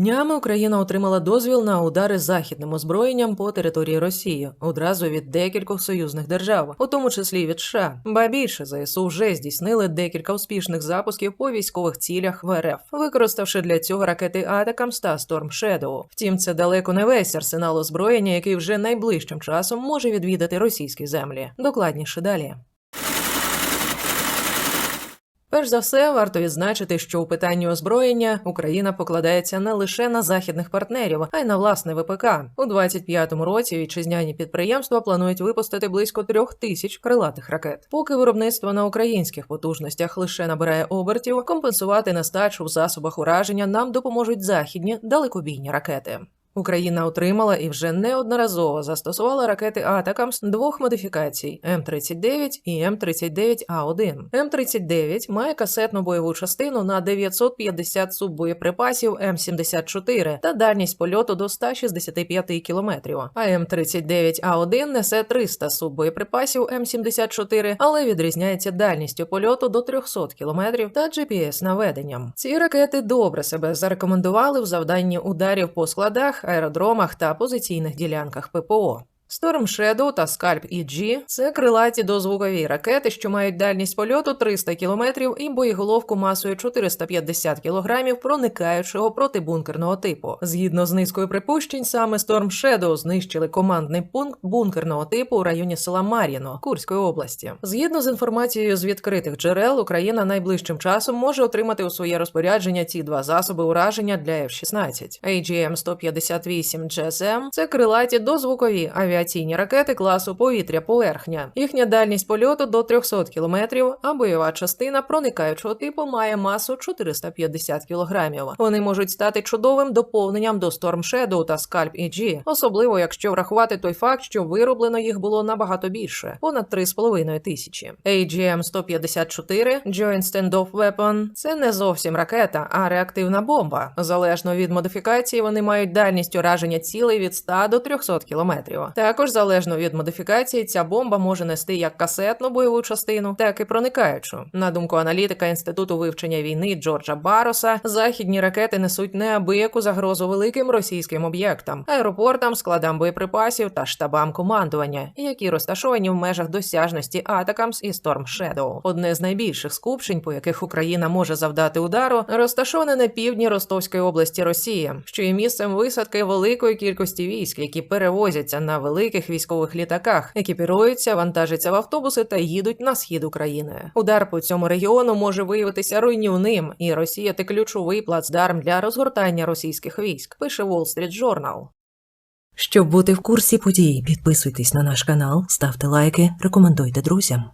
Днями Україна отримала дозвіл на удари західним озброєнням по території Росії одразу від декількох союзних держав, у тому числі від США. Ба більше ЗСУ вже здійснили декілька успішних запусків по військових цілях в РФ, використавши для цього ракети Атакамс та Storm Shadow. Втім, це далеко не весь арсенал озброєння, який вже найближчим часом може відвідати російські землі. Докладніше далі. Перш за все, варто відзначити, що у питанні озброєння Україна покладається не лише на західних партнерів, а й на власне ВПК. У 25-му році вітчизняні підприємства планують випустити близько трьох тисяч крилатих ракет. Поки виробництво на українських потужностях лише набирає обертів, компенсувати нестачу в засобах ураження нам допоможуть західні далекобійні ракети. Україна отримала і вже неодноразово застосувала ракети Атакамс двох модифікацій М39 і М39А1. М39 має касетну бойову частину на 950 суббоєприпасів М74 та дальність польоту до 165 кілометрів. А М39А1 несе 300 суббоєприпасів М74, але відрізняється дальністю польоту до 300 кілометрів та GPS-наведенням. Ці ракети добре себе зарекомендували в завданні ударів по складах аеродромах та позиційних ділянках ППО. Storm Shadow та Scalp EG – це крилаті дозвукові ракети, що мають дальність польоту 300 км і боєголовку масою 450 кг проникаючого протибункерного типу. Згідно з низкою припущень, саме Storm Shadow знищили командний пункт бункерного типу у районі села Мар'їно Курської області. Згідно з інформацією з відкритих джерел, Україна найближчим часом може отримати у своє розпорядження ці два засоби ураження для F-16. AGM-158 GSM – це крилаті дозвукові авіаційні ракети класу повітря-поверхня. Їхня дальність польоту до 300 км, а бойова частина проникаючого типу має масу 450 кг. Вони можуть стати чудовим доповненням до Storm Shadow та Scalp EG, особливо якщо врахувати той факт, що вироблено їх було набагато більше понад 3,5 тисячі. AGM-154 Joint Standoff Weapon – це не зовсім ракета, а реактивна бомба. Залежно від модифікації, вони мають дальність ураження цілей від 100 до 300 км. Також залежно від модифікації, ця бомба може нести як касетну бойову частину, так і проникаючу. На думку аналітика інституту вивчення війни Джорджа Бароса, західні ракети несуть неабияку загрозу великим російським об'єктам, аеропортам, складам боєприпасів та штабам командування, які розташовані в межах досяжності Атакамс і Storm Shadow. Одне з найбільших скупчень, по яких Україна може завдати удару, розташоване на півдні Ростовської області Росії, що є місцем висадки великої кількості військ, які перевозяться на великих військових літаках, екіпіруються, вантажаться в автобуси та їдуть на схід України. Удар по цьому регіону може виявитися руйнівним, і Росія це ключовий плацдарм для розгортання російських військ. Пише Wall Street Journal. Щоб бути в курсі подій, підписуйтесь на наш канал, ставте лайки, рекомендуйте друзям.